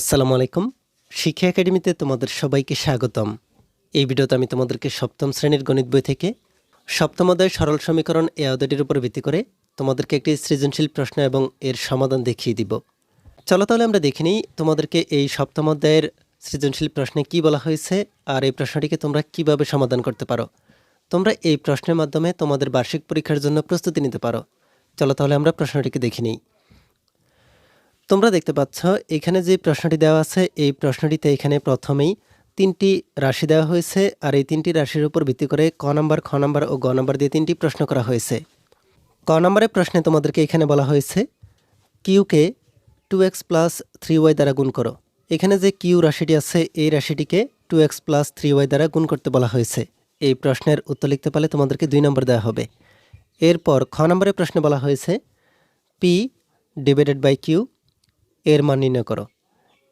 আসসালামু আলাইকুম। শিক্ষা একাডেমিতে তোমাদের সবাইকে স্বাগতম। এই ভিডিওতে আমি তোমাদেরকে সপ্তম শ্রেণির গণিত বই থেকে সপ্তম অধ্যায় সরল সমীকরণ এ অধ্যায়টির উপর ভিত্তি করে তোমাদেরকে একটি সৃজনশীল প্রশ্ন এবং এর সমাধান দেখিয়ে দিব। চলো তাহলে আমরা দেখে নিই তোমাদেরকে এই সপ্তম অধ্যায়ের সৃজনশীল প্রশ্নে কি বলা হয়েছে আর এই প্রশ্নটিকে তোমরা কীভাবে সমাধান করতে পারো। তোমরা এই প্রশ্নের মাধ্যমে তোমাদের বার্ষিক পরীক্ষার জন্য প্রস্তুতি নিতে পারো। চলো তাহলে আমরা প্রশ্নটিকে দেখে নিই। তোমরা দেখতে পাচ্ছ, এখানে যে প্রশ্নটি দেওয়া আছে, এই প্রশ্নটিতে এখানে প্রথমেই তিনটি রাশি দেওয়া হয়েছে, আর এই তিনটি রাশির উপর ভিত্তি করে ক নাম্বার, খ নাম্বার ও গ নাম্বার দিয়ে তিনটি প্রশ্ন করা হয়েছে। ক নম্বরের প্রশ্নে তোমাদেরকে এখানে বলা হয়েছে কিউকে two x plus three y দ্বারা গুণ করো। এখানে যে কিউ রাশিটি আছে, এই রাশিটিকে two x plus three y দ্বারা গুণ করতে বলা হয়েছে। এই প্রশ্নের উত্তর লিখতে পারলে তোমাদেরকে দুই নম্বর দেওয়া হবে। এরপর খ নম্বরের প্রশ্নে বলা হয়েছে, পি ডিভাইডেড বাই কিউ এর মান নির্ণয় করো।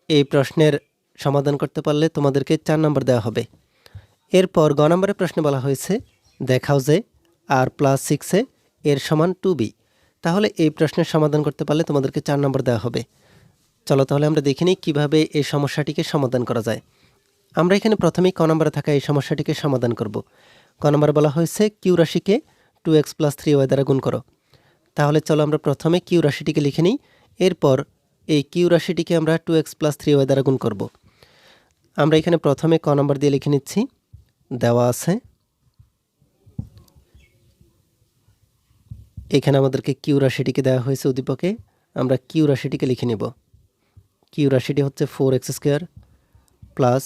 এই প্রশ্নের সমাধান করতে পারলে তোমাদেরকে চার নম্বর দেওয়া হবে। এরপর গ নম্বরের প্রশ্নে বলা হয়েছে, দেখাও যে আর প্লাস সিক্সে এর সমান টু বি তাহলে এই প্রশ্নের সমাধান করতে পারলে তোমাদেরকে চার নম্বর দেওয়া হবে। চলো তাহলে আমরা দেখে নিই কীভাবে এই সমস্যাটিকে সমাধান করা যায়। আমরা এখানে প্রথমেই ক নম্বরে থাকা এই সমস্যাটিকে সমাধান করব। ক নম্বরে বলা হয়েছে কিউ রাশিকে two x plus three y দ্বারা গুণ করো। তাহলে চলো আমরা প্রথমে কিউ রাশিটিকে লিখে নিই। এরপর এই কিউ রাশিটিকে আমরা two x plus three y দ্বারা গুণ করব। আমরা এখানে প্রথমে ক নম্বর দিয়ে লিখে নিচ্ছি। দেওয়া আছে। এখানে আমাদেরকে কিউ রাশিটিকে দেওয়া হয়েছে উদ্দীপকে। আমরা কিউ রাশিটিকে লিখে নেব। কিউ রাশিটি হচ্ছে four x square plus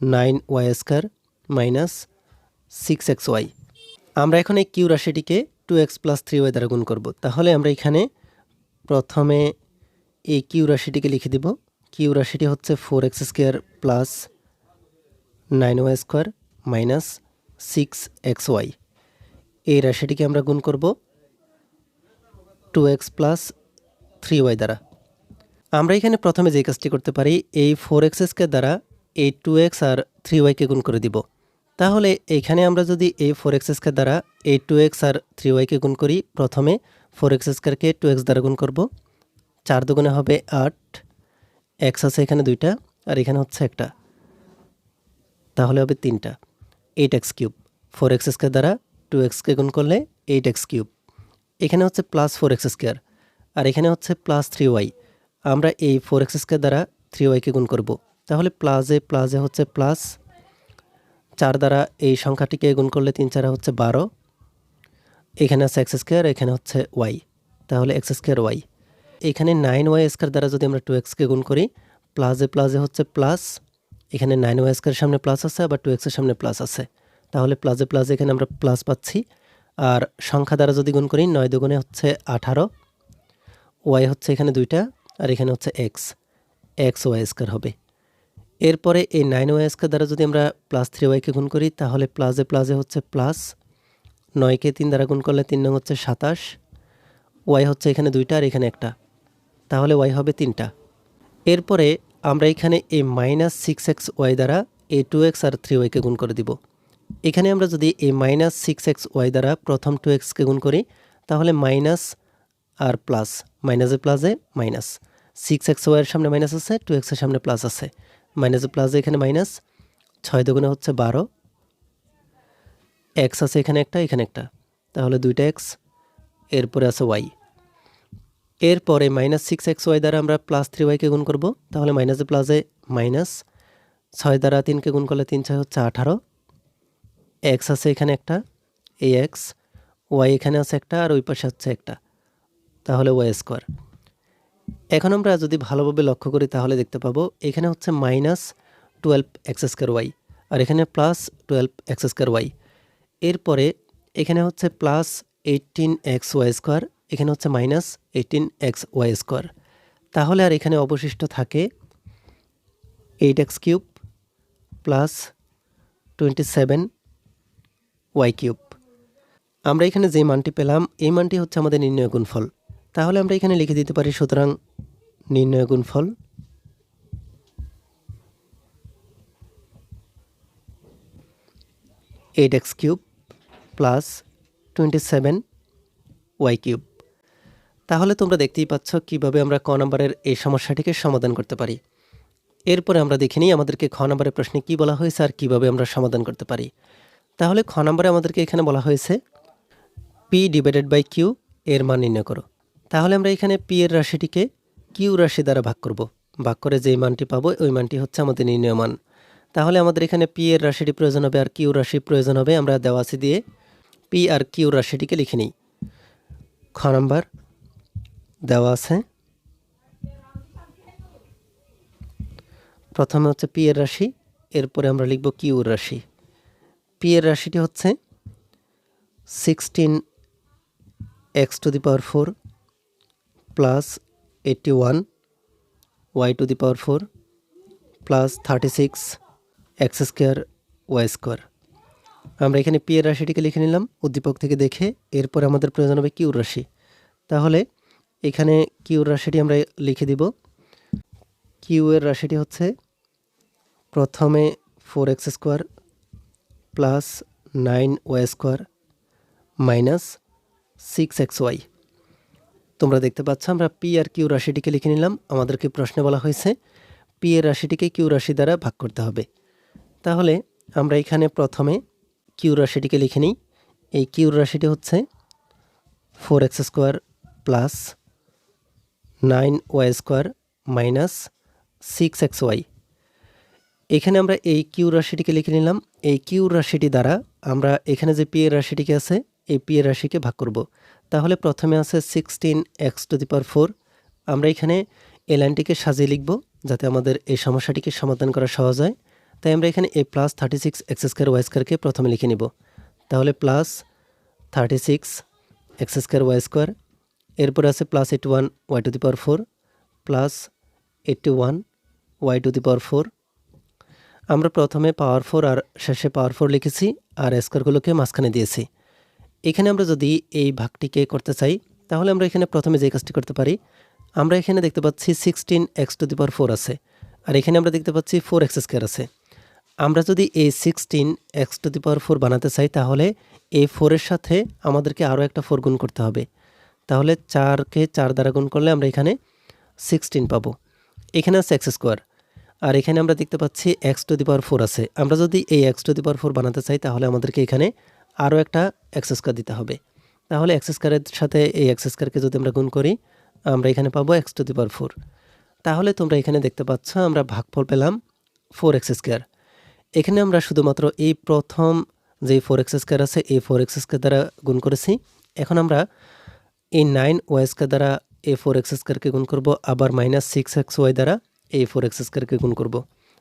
nine y square minus six x y আমরা এখন এই Q রাশিটিকে two x plus three y দ্বারা গুণ করব। তাহলে আমরা এখানে প্রথমে এই কিউ রাশিটিকে লিখে দিব। কিউ রাশিটি হচ্ছে four x square plus nine y square minus six x y এই রাশিটিকে আমরা গুণ করব two x plus three y দ্বারা। আমরা এখানে প্রথমে যে কাজটি করতে পারি, এই ফোর এক্স স্কোয়ার দ্বারা এই টু এক্স আর থ্রি ওয়াইকে গুণ করে দিব। তাহলে এখানে আমরা যদি এই ফোর এক্স স্কোয়ার দ্বারা এই টু এক্স আর থ্রি ওয়াইকে গুণ করি, প্রথমে ফোর এক্স স্কোয়ারকে টু এক্স দ্বারা গুণ করব। চার দুগুণে হবে আট এক্স আছে এখানে দুইটা, আর এখানে হচ্ছে একটা। তাহলে হবে তিনটা। Eight x cube. Four x square দ্বারা টু এক্সকে গুণ করলে এইট এক্স কিউব। এখানে হচ্ছে প্লাস ফোর এক্স স্কোয়ার, আর এখানে হচ্ছে প্লাস থ্রি ওয়াই। আমরা এই ফোর এক্স স্কোয়ার দ্বারা থ্রি ওয়াইকে গুণ করব। তাহলে প্লাসে প্লাসে হচ্ছে প্লাস চার দ্বারা এই সংখ্যাটিকে গুণ করলে তিন চারা হচ্ছে বারো। এখানে আছে এক্স স্কোয়ার, এখানে হচ্ছে ওয়াই। তাহলে এক্স স্কোয়ার ওয়াই। এখানে নাইন ওয়াই স্কোয়ার দ্বারা যদি আমরা টু এক্সকে গুণ করি প্লাসে প্লাসে হচ্ছে প্লাস এখানে নাইন ওয়াই স্কোয়ার সামনে প্লাস আছে, আবার টু এক্সের সামনে প্লাস আছে। তাহলে প্লাসে প্লাসে এখানে আমরা প্লাস পাচ্ছি। আর সংখ্যা দ্বারা যদি গুণ করি, নয় দুগুণে হচ্ছে আঠারো ওয়াই হচ্ছে এখানে দুইটা, আর এখানে হচ্ছে এক্স এক্স ওয়াই স্কোয়ার হবে। এরপরে এই নাইন ওয়াই স্কোয়ার দ্বারা যদি আমরা প্লাস থ্রি ওয়াইকে গুণ করি, তাহলে প্লাসে প্লাসে হচ্ছে প্লাস নয়কে তিন দ্বারা গুণ করলে তিন নং হচ্ছে সাতাশ ওয়াই হচ্ছে এখানে দুইটা, আর এখানে একটা। তাহলে ওয়াই হবে তিনটা। এরপরে আমরা এখানে এই মাইনাস সিক্স এক্স ওয়াই দ্বারা এই টু এক্স আর থ্রি ওয়াইকে গুণ করে দিব। এখানে আমরা যদি এই মাইনাস সিক্স এক্স ওয়াই দ্বারা প্রথম টু এক্সকে গুণ করি, তাহলে মাইনাস আর প্লাস মাইনাসে প্লাসে মাইনাস সিক্স এক্স ওয়াইয়ের সামনে মাইনাস আছে টু এক্সের সামনে প্লাস আছে। মাইনাসে প্লাসে এখানে মাইনাস ছয় দুগুণে হচ্ছে বারো। এক্স আছে এখানে একটা এখানে একটা। তাহলে দুইটা এক্স এরপরে আছে ওয়াই এরপরে মাইনাস সিক্স এক্স ওয়াই দ্বারা আমরা প্লাস থ্রি ওয়াইকে গুণ করব। তাহলে মাইনাসে প্লাসে মাইনাস ছয় দ্বারা তিনকে গুণ করলে তিন ছয় হচ্ছে আঠারো। এক্স আছে এখানে একটা, এই এক্স ওয়াই এখানে আছে একটা, আর ওই পাশে হচ্ছে একটা। তাহলে ওয়াই স্কোয়ার এখন আমরা যদি ভালোভাবে লক্ষ্য করি, তাহলে দেখতে পাবো এখানে হচ্ছে minus twelve x square y আর এখানে plus twelve x square y এরপরে এখানে হচ্ছে plus eighteen x y square এখানে হচ্ছে minus eighteen x y square তাহলে আর এখানে অবশিষ্ট থাকে eight x cube plus twenty seven y cube আমরা এখানে যে মানটি পেলাম, এই মানটি হচ্ছে আমাদের নির্ণয় গুণফল। তাহলে আমরা এখানে লিখে দিতে পারি সুতরাং নির্ণয় গুণফল eight x cube plus twenty seven y cube তাহলে তোমরা দেখতেই পাচ্ছ কীভাবে আমরা ক নম্বরের এই সমস্যাটিকে সমাধান করতে পারি। এরপরে আমরা দেখে নিই আমাদেরকে খ নম্বরের প্রশ্নে কি বলা হয়েছে আর কীভাবে আমরা সমাধান করতে পারি। তাহলে খ নম্বরে আমাদেরকে এখানে বলা হয়েছে পি ডিভাইডেড বাই কিউ এর মান নির্ণয় করো। তাহলে আমরা এখানে পি এর রাশিটিকে কিউ রাশি দ্বারা ভাগ করব। ভাগ করে যেই মানটি পাবো, ওই মানটি হচ্ছে আমাদের নির্ণয় মান। তাহলে আমাদের এখানে পি এর রাশিটি প্রয়োজন হবে আর কিউ রাশি প্রয়োজন হবে, আমরা দেওয়াসি দিয়ে পি আর কিউ রাশিটিকে লিখে নিই। খ নাম্বার দেওয়া আছে। প্রথমে হচ্ছে পি এর রাশি, এরপরে আমরা লিখব কিউর রাশি। পি এর রাশিটি হচ্ছে sixteen x to the power four plus eighty one y to the power four plus thirty six x square y square আমরা এখানে পি এর রাশিটিকে লিখে নিলাম, উদ্দীপক থেকে দেখে, এরপরে আমাদের প্রয়োজন হবে কিউর রাশি। তাহলে এখানে কিউর রাশিটি আমরা লিখে দিব। কিউ এর রাশিটি হচ্ছে প্রথমে four x square plus nine y square minus six x y তোমরা দেখতে পাচ্ছ, আমরা পি আর কিউ রাশিটিকে লিখে নিলাম। আমাদেরকে প্রশ্নে বলা হয়েছে পি এর রাশিটিকে কিউ রাশি দ্বারা ভাগ করতে হবে। তাহলে আমরা এখানে প্রথমে কিউ রাশিটিকে লিখে নিই। এই কিউর রাশিটি হচ্ছে four x square plus nine y square minus six x y. এখানে আমরা এই কিউ রাশিটিকে লিখে নিলাম। এই কিউ রাশিটি দ্বারা আমরা এখানে যে পি এর রাশিটিকে আছে, এই পি এর রাশিকে ভাগ করব। তাহলে প্রথমে আছে sixteen x to the power four. আমরা এখানে এই লাইনটিকে সাজিয়ে লিখব যাতে আমাদের এই সমস্যাটিকে সমাধান করা সহজ হয়। তাই আমরা এখানে এ plus thirty six x square y স্কোয়ারকে প্রথমে লিখে নিব। তাহলে plus thirty six x square y square এরপরে আছে plus eight one y to the power four plus eighty one y to the power four আমরা প্রথমে পাওয়ার ফোর আর শেষে পাওয়ার ফোর লিখেছি আর স্কোয়ারগুলোকে মাঝখানে দিয়েছি। এখানে আমরা যদি এই ভাগটিকে করতে চাই, তাহলে আমরা এখানে প্রথমে যে কাজটি করতে পারি, আমরা এখানে দেখতে পাচ্ছি sixteen x to the power four আছে, আর এখানে আমরা দেখতে পাচ্ছি ফোর এক্স স্কোয়ার আছে। আমরা যদি এই sixteen x to the power four বানাতে চাই, তাহলে এই ফোরের সাথে আমাদেরকে আরও একটা ফোর গুণ করতে হবে। তাহলে চারকে চার দ্বারা গুণ করলে আমরা এখানে সিক্সটিন পাবো। এখানে আছে এক্স স্কোয়ার আর এখানে আমরা দেখতে পাচ্ছি x to the power four আছে। আমরা যদি এই x to the power four বানাতে চাই, তাহলে আমাদেরকে এখানে আরও একটা এক্স স্কোয়ার দিতে হবে। তাহলে এক্স স্কোয়ারের সাথে এই এক্স স্কোয়ারকে যদি আমরা গুণ করি, আমরা এখানে পাবো x to the power four তাহলে তোমরা এখানে দেখতে পাচ্ছ, আমরা ভাগফল পেলাম ফোর এক্স স্কোয়ার এখানে আমরা শুধুমাত্র এই প্রথম যে ফোর এক্স স্কোয়ার আছে, এই ফোর এক্স স্কোয়ার দ্বারা গুণ করেছি। এখন আমরা এই নাইন ওয়াই স্কোয়ার দ্বারা এ ফোর এক্স স্কোয়ারকে গুণ করব, আবার মাইনাস সিক্স এক্স ওয়াই দ্বারা এ ফোর এক্স স্কোয়ারকে গুণ করব।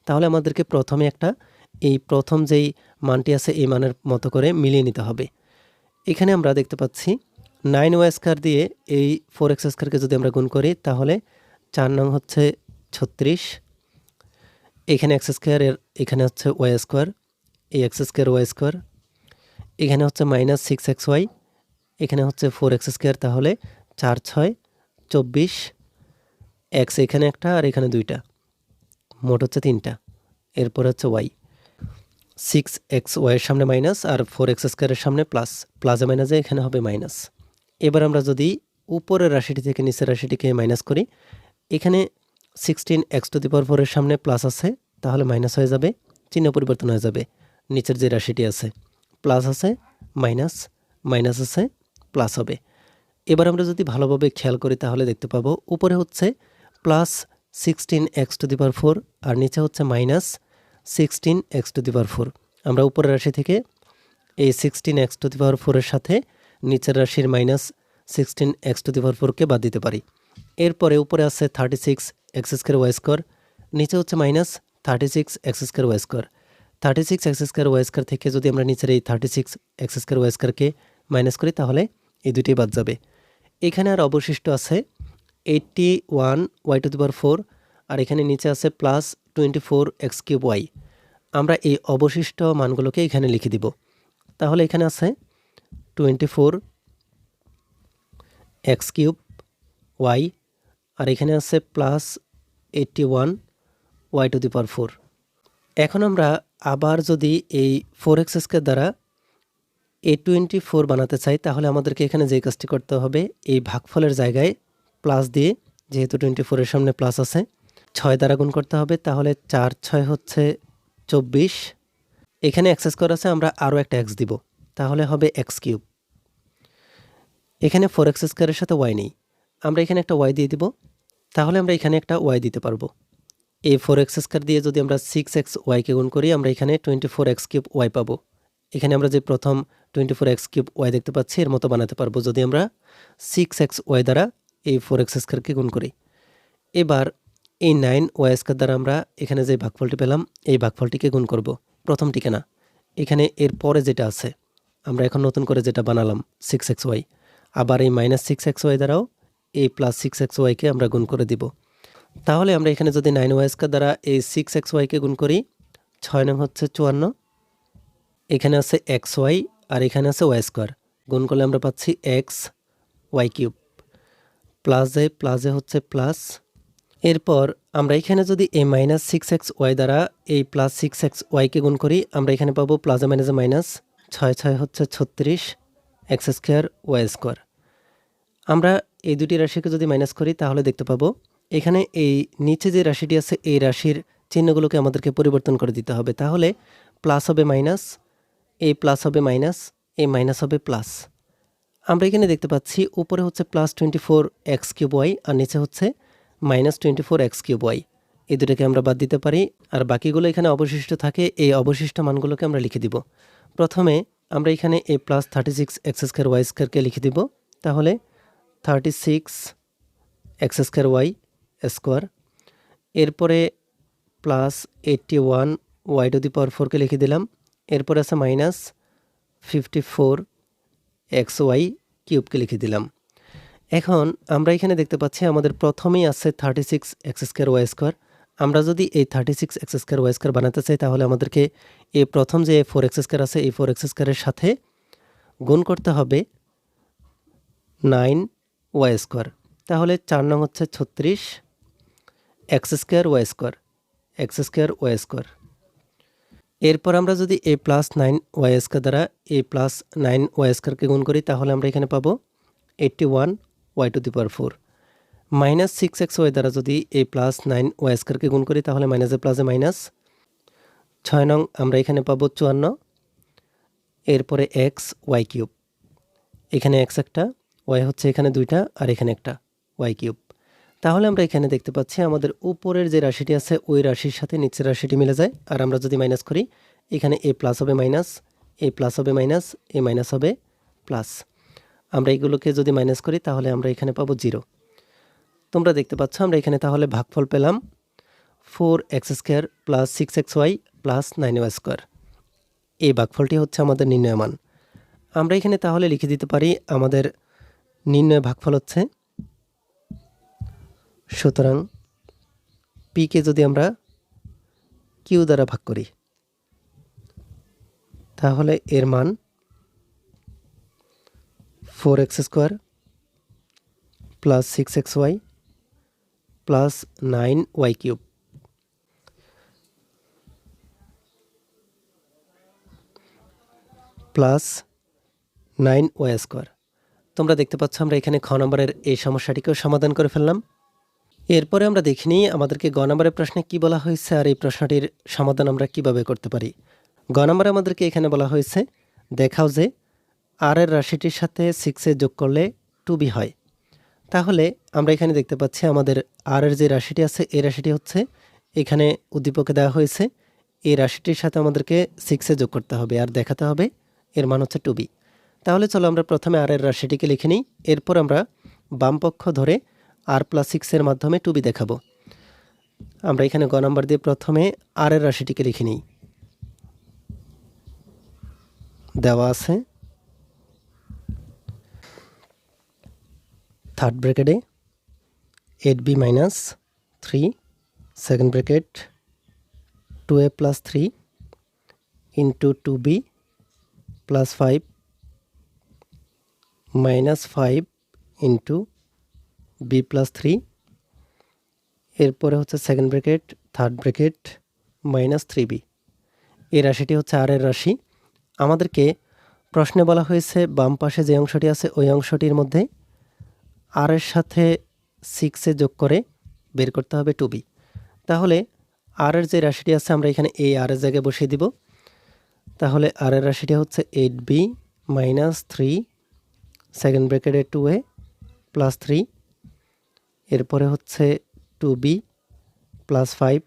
তাহলে আমাদেরকে প্রথমে একটা এই প্রথম যেই মানটি আছে, এই মানের মতো করে মিলিয়ে নিতে হবে। এখানে আমরা দেখতে পাচ্ছি নাইন ওয়াই স্কোয়ার দিয়ে এই ফোর এক্স স্কোয়ারকে যদি আমরা গুণ করি, তাহলে চার নং হচ্ছে ছত্রিশ, এখানে এক্স স্কোয়ার এর, এখানে হচ্ছে ওয়াই স্কোয়ার, এই এক্স স্কোয়ার ওয়াই স্কোয়ার, এখানে হচ্ছে মাইনাস সিক্স এক্স ওয়াই এখানে হচ্ছে ফোর এক্স স্কোয়ার তাহলে চার ছয় চব্বিশ এক্স এখানে একটা আর এখানে দুইটা। মোট হচ্ছে তিনটা। এরপর হচ্ছে ওয়াই সিক্স এক্স ওয়াইয়ের সামনে মাইনাস আর ফোর এক্স স্কোয়ারের সামনে প্লাস প্লাসে মাইনাসে এখানে হবে মাইনাস এবার আমরা যদি উপরের রাশিটি থেকে নিচের রাশিটিকে মাইনাস করি, এখানে sixteen x to the power ফোরের সামনে প্লাস আছে, তাহলে মাইনাস হয়ে যাবে, চিহ্ন পরিবর্তন হয়ে যাবে। নিচের যে রাশিটি আছে প্লাস আছে মাইনাস মাইনাস আছে প্লাস হবে। এবার আমরা যদি ভালোভাবে খেয়াল করি তাহলে দেখতে পাবো উপরে হচ্ছে plus sixteen x to the power four আর নিচে হচ্ছে minus sixteen x to the power four আমরা উপরের রাশি থেকে এই sixteen x to the power ফোরের সাথে নিচের রাশির minus sixteen x to the power ফোরকে বাদ দিতে পারি। এরপরে উপরে আছে thirty six x square y square নিচে হচ্ছে minus thirty six x square y square thirty six x square y square থেকে যদি আমরা নিচের এই thirty six x square y স্কোয়ারকে মাইনাস করি তাহলে এই দুটি বাদ যাবে। এখানে আর অবশিষ্ট আছে eighty one y to the power four আর এখানে নিচে আছে plus twenty four x cube y আমরা এই অবশিষ্ট মানগুলোকে এখানে লিখে দিব। তাহলে এখানে আছে twenty four x cube y আর এখানে আছে plus eighty one y to the power four এখন আমরা আবার যদি এই ফোর এক্স স্কোয়ার দ্বারা এ টোয়েন্টি ফোর বানাতে চাই, তাহলে আমাদেরকে এখানে যে কাজটি করতে হবে, এই ভাগফলের জায়গায় প্লাস দিয়ে, যেহেতু টোয়েন্টি ফোরের সামনে প্লাস আছে, ছয় দ্বারা গুণ করতে হবে, তাহলে চার ছয় হচ্ছে চব্বিশ। এখানে এক্সেস করা আছে, আমরা আরও একটা এক্স দিব, তাহলে হবে এক্স কিউব এখানে ফোর এক্স স্কোয়ারের সাথে ওয়াই নেই, আমরা এখানে একটা ওয়াই দিয়ে দিব, তাহলে আমরা এখানে একটা ওয়াই দিতে পারব। এই ফোর এক্স স্কোয়ার দিয়ে যদি আমরা সিক্স এক্স ওয়াইকে গুণ করি, আমরা এখানে twenty four x cube y পাবো। এখানে আমরা যে প্রথম twenty four x cube y দেখতে পাচ্ছি, এর মতো বানাতে পারব যদি আমরা সিক্স এক্স ওয়াই দ্বারা এই ফোর এক্স স্কোয়ারকে গুণ করি। এবার এই নাইন ওয়াই স্কোয়ার দ্বারা আমরা এখানে যে ভাগফলটি পেলাম, এই ভাগফলটিকে গুণ করব। প্রথমটিকে না, এখানে এর পরে যেটা আছে, আমরা এখন নতুন করে যেটা বানালাম সিক্স এক্স ওয়াই, আবার এই মাইনাস সিক্স এক্স ওয়াই দ্বারাও এই প্লাস সিক্স এক্স ওয়াইকে আমরা গুণ করে দিব। তাহলে আমরা এখানে যদি নাইন ওয়াই স্কোয়ার দ্বারা এই সিক্স এক্স ওয়াইকে গুণ করি, ছয় নং হচ্ছে চুয়ান্ন এখানে আছে এক্স ওয়াই আর এখানে আছে ওয়াই স্কোয়ার গুণ করলে আমরা পাচ্ছি এক্স ওয়াই কিউব প্লাস প্লাসে প্লাসে হচ্ছে প্লাস এরপর আমরা এখানে যদি এই মাইনাস সিক্স এক্স ওয়াই দ্বারা এই প্লাস সিক্স এক্স ওয়াইকে গুণ করি, আমরা এখানে পাবো প্লাজে মাইনাসে মাইনাস ছয় ছয় হচ্ছে ছত্রিশ এক্স স্কোয়ার ওয়াই স্কোয়ার আমরা এই দুটি রাশিকে যদি মাইনাস করি, তাহলে দেখতে পাবো এখানে এই নিচে যে রাশিটি আছে, এই রাশির চিহ্নগুলোকে আমাদেরকে পরিবর্তন করে দিতে হবে। তাহলে প্লাস হবে মাইনাস এই প্লাস হবে মাইনাস এই মাইনাস হবে প্লাস আমরা এখানে দেখতে পাচ্ছি উপরে হচ্ছে plus twenty four x cube y আর নিচে হচ্ছে minus twenty four x cube y এই দুটোকে আমরা বাদ দিতে পারি আর বাকিগুলো এখানে অবশিষ্ট থাকে, এই অবশিষ্ট মানগুলোকে আমরা লিখে দিব। প্রথমে আমরা এখানে এ plus thirty six x square y স্কোয়ারকে লিখে দিব। তাহলে thirty six x square y square এরপরে plus eighty one y to the power ফোরকে লিখে দিলাম। এরপরে আছে minus fifty four x y কিউবকে লিখে দিলাম। এখন আমরা এখানে দেখতে পাচ্ছি আমাদের প্রথমেই আছে thirty six x square y square আমরা যদি এই thirty six x square y square বানাতে চাই, তাহলে আমাদেরকে এই প্রথম যে ফোর এক্স স্কোয়ার আছে, এই ফোর এক্স স্কোয়ারের সাথে গুণ করতে হবে নাইন ওয়াই স্কোয়ার তাহলে চার নং হচ্ছে ছত্রিশ x square y square x square y square এরপর আমরা যদি এ প্লাস নাইন ওয়াই স্কোয়ার দ্বারা এ প্লাস নাইন ওয়াই স্কোয়ারকে গুণ করি, তাহলে আমরা এখানে পাবো eighty one y to the power four minus six x y দ্বারা যদি এ প্লাস নাইন ওয়াই স্কোয়ারকে গুণ করি, তাহলে মাইনাস মাইনাসে প্লাসে মাইনাস ছয় নং আমরা এখানে পাবো চুয়ান্ন। এরপরে এক্স ওয়াই কিউব এখানে এক্স একটা ওয়াই হচ্ছে এখানে দুইটা, আর এখানে একটা ওয়াই কিউব তাহলে আমরা এখানে দেখতে পাচ্ছি আমাদের উপরের যে রাশিটি আছে, ওই রাশির সাথে নিচের রাশিটি মিলে যায়। আর আমরা যদি মাইনাস করি, এখানে এ প্লাস হবে মাইনাস এ প্লাস হবে মাইনাস এ মাইনাস হবে প্লাস আমরা এগুলোকে যদি মাইনাস করি, তাহলে আমরা এখানে পাবো জিরো তোমরা দেখতে পাচ্ছ, আমরা এখানে তাহলে ভাগফল পেলাম four x square plus six x y plus nine y square এই ভাগফলটি হচ্ছে আমাদের নির্ণয় মান। আমরা এখানে তাহলে লিখে দিতে পারি, আমাদের নির্ণয় ভাগফল হচ্ছে সুতরাং পিকে যদি আমরা কিউ দ্বারা ভাগ করি, তাহলে এর মান four x square plus six x y plus nine y cube. Plus nine y square. তোমরা দেখতে পাচ্ছ আমরা এখানে খ নম্বরের এই সমস্যাটিকেও সমাধান করে ফেললাম। এরপরে আমরা দেখিনি আমাদেরকে গ নম্বরের প্রশ্নে কি বলা হয়েছে আর এই প্রশ্নটির সমাধান আমরা কীভাবে করতে পারি। গ নম্বরে আমাদেরকে এখানে বলা হয়েছে, দেখাও যে আর এর রাশিটির সাথে সিক্সে যোগ করলে টু বি হয়। তাহলে আমরা এখানে দেখতে পাচ্ছি আমাদের আর এর যে রাশিটি আছে, এই রাশিটি হচ্ছে এখানে উদ্দীপকে দেওয়া হয়েছে, এই রাশিটির সাথে আমাদেরকে সিক্সে যোগ করতে হবে আর দেখাতে হবে এর মান হচ্ছে টু বি তাহলে চলো আমরা প্রথমে আর এর রাশিটিকে লিখে নিই, এরপর আমরা বামপক্ষ ধরে আর প্লাস সিক্সের মাধ্যমে টু বি দেখাবো। আমরা এখানে গ নাম্বার দিয়ে প্রথমে আর এর রাশিটিকে লিখে নিই। দেওয়া আছে। থার্ড ব্র্যাকেটে eight b minus three second bracket two a plus three into two b plus five minus five into b plus three এরপরে হচ্ছে second bracket third bracket minus three b এই রাশিটি হচ্ছে আর এর রাশি। আমাদেরকে প্রশ্নে বলা হয়েছে, বাম পাশে যে অংশটি আছে, ওই অংশটির মধ্যে আর এর সাথে সিক্সে যোগ করে বের করতে হবে টু বি তাহলে আর এর যে রাশিটি আছে, আমরা এখানে এই আর এর জায়গায় বসিয়ে দিব। তাহলে আর এর রাশিটি হচ্ছে eight b minus three second ব্র্যাকেটে টু এ প্লাস থ্রি এরপরে হচ্ছে two b plus five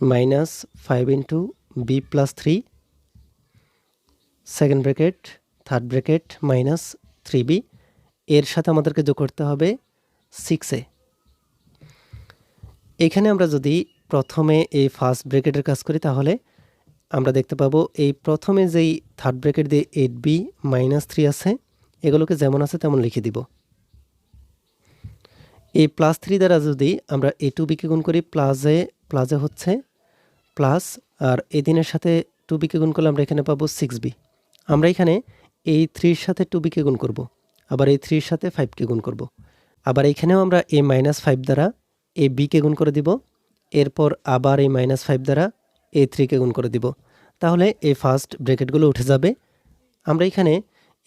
minus five into b plus three second bracket third bracket minus three b এর সাথে আমাদেরকে যোগ করতে হবে সিক্সে এখানে আমরা যদি প্রথমে এই ফার্স্ট ব্র্যাকেটের কাজ করি, তাহলে আমরা দেখতে পাবো এই প্রথমে যেই থার্ড ব্র্যাকেট দিয়ে এইট বি মাইনাস থ্রি আছে, এগুলোকে যেমন আছে তেমন লিখে দিব। এই প্লাস থ্রি দ্বারা যদি আমরা এ টু বিকে গুণ করি প্লাসে প্লাসে হচ্ছে প্লাস আর এই দিনের সাথে টু বিকে গুণ করলে আমরা এখানে পাবো সিক্স বি আমরা এখানে এই থ্রির সাথে টু বিকে গুণ করব, আবার এই থ্রির সাথে ফাইভকে গুণ করব। আবার এখানেও আমরা এই মাইনাস ফাইভ দ্বারা এ বিকে গুণ করে দিব, এরপর আবার এই মাইনাস ফাইভ দ্বারা এ থ্রিকে গুণ করে দিব। তাহলে এই ফার্স্ট ব্র্যাকেটগুলো উঠে যাবে। আমরা এখানে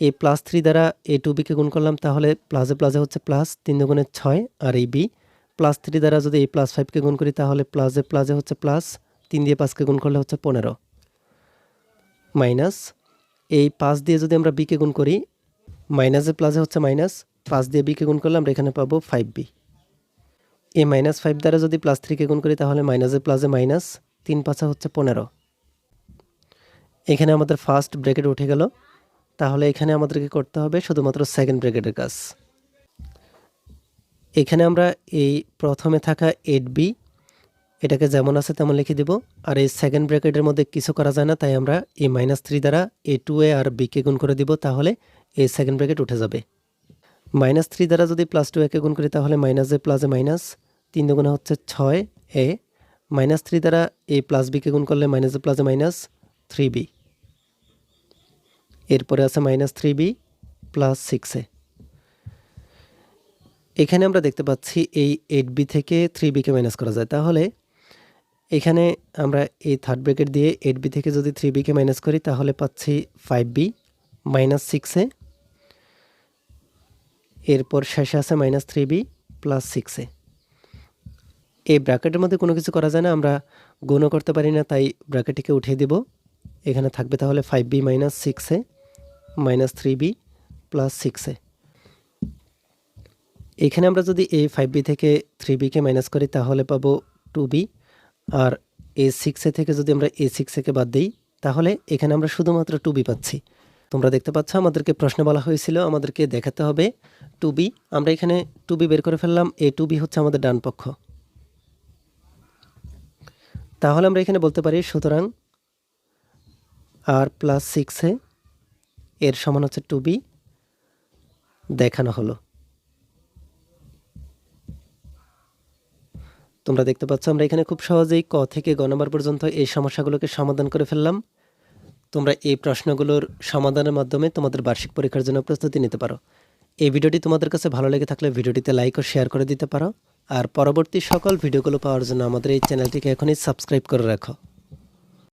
এ প্লাস থ্রি দ্বারা এ টু বিকে গুণ করলাম, তাহলে প্লাসে প্লাসে হচ্ছে প্লাস তিন দুগুণে ছয় আর এই বি। প্লাস থ্রি দ্বারা যদি এই প্লাস ফাইভকে গুণ করি, তাহলে প্লাসে প্লাসে হচ্ছে প্লাস তিন দিয়ে পাঁচকে গুণ করলে হচ্ছে পনেরো। মাইনাস এই পাঁচ দিয়ে যদি আমরা বিকে গুণ করি, মাইনাসে প্লাসে হচ্ছে মাইনাস, পাঁচ দিয়ে বিকে গুণ করলে আমরা এখানে পাবো ফাইভ বি। এই মাইনাস ফাইভ দ্বারা যদি প্লাস থ্রিকে গুণ করি, তাহলে মাইনাসে প্লাসে মাইনাস তিন পাঁচা হচ্ছে পনেরো। এখানে আমাদের ফার্স্ট ব্র্যাকেট উঠে গেল। তাহলে এখানে আমাদেরকে করতে হবে শুধুমাত্র সেকেন্ড ব্র্যাকেটের কাজ। এখানে আমরা এই প্রথমে থাকা এইট বি এটাকে যেমন আছে তেমন লিখে দিব। আর এই সেকেন্ড ব্র্যাকেটের মধ্যে কিছু করা যায় না, তাই আমরা এই মাইনাস থ্রি দ্বারা এ টু এ আর বিকে গুণ করে দিব, তাহলে এই সেকেন্ড ব্র্যাকেট উঠে যাবে। মাইনাস থ্রি দ্বারা যদি প্লাস টু একে গুণ করি, তাহলে মাইনাস এ প্লাসে মাইনাস তিন দুগুণে হচ্ছে ছয় এ মাইনাস থ্রি দ্বারা এ প্লাস বিকে গুণ করলে মাইনাস এ প্লাসে মাইনাস থ্রি বি এরপরে আছে মাইনাস থ্রি বি প্লাস সিক্সে এখানে আমরা দেখতে পাচ্ছি এই এইট বি থেকে থ্রি বিকে মাইনাস করা যায়। তাহলে এখানে আমরা এই থার্ড ব্র্যাকেট দিয়ে এইট বি থেকে যদি থ্রি বিকে মাইনাস করি, তাহলে পাচ্ছি ফাইভ বি মাইনাস সিক্সে এরপর শেষে আছে মাইনাস থ্রি বি প্লাস সিক্সে এই ব্র্যাকেটের মধ্যে কোনো কিছু করা যায় না, আমরা গুণও করতে পারি না, তাই ব্র্যাকেটটিকে উঠিয়ে দিব। এখানে থাকবে তাহলে ফাইভ বি মাইনাস সিক্সে মাইনাস থ্রি বি প্লাস সিক্সে এখানে আমরা যদি এই ফাইভ বি থেকে থ্রি বিকে মাইনাস করি, তাহলে পাবো টু বি আর এ সিক্সে থেকে যদি আমরা এ সিক্সেকে বাদ দিই, তাহলে এখানে আমরা শুধুমাত্র টু বি পাচ্ছি। তোমরা দেখতে পাচ্ছ, আমাদেরকে প্রশ্ন বলা হয়েছিল, আমাদেরকে দেখাতে হবে টু বি আমরা এখানে টু বি বের করে ফেললাম এ টু বি হচ্ছে আমাদের ডান পক্ষ। তাহলে আমরা এখানে বলতে পারি, সুতরাং আর প্লাস সিক্সে এর সমান হচ্ছে টু বি দেখানো হলো। তোমরা দেখতে পাচ্ছ, আমরা এখানে খুব সহজেই ক থেকে গ নম্বর পর্যন্ত এই সমস্যাগুলোকে সমাধান করে ফেললাম। তোমরা এই প্রশ্নগুলোর সমাধানের মাধ্যমে তোমাদের বার্ষিক পরীক্ষার জন্য প্রস্তুতি নিতে পারো। এই ভিডিওটি তোমাদের কাছে ভালো লেগে থাকলে ভিডিওটিতে লাইক ও শেয়ার করে দিতে পারো। আর পরবর্তী সকল ভিডিওগুলো পাওয়ার জন্য আমাদের এই চ্যানেলটিকে এখনই সাবস্ক্রাইব করে রাখো।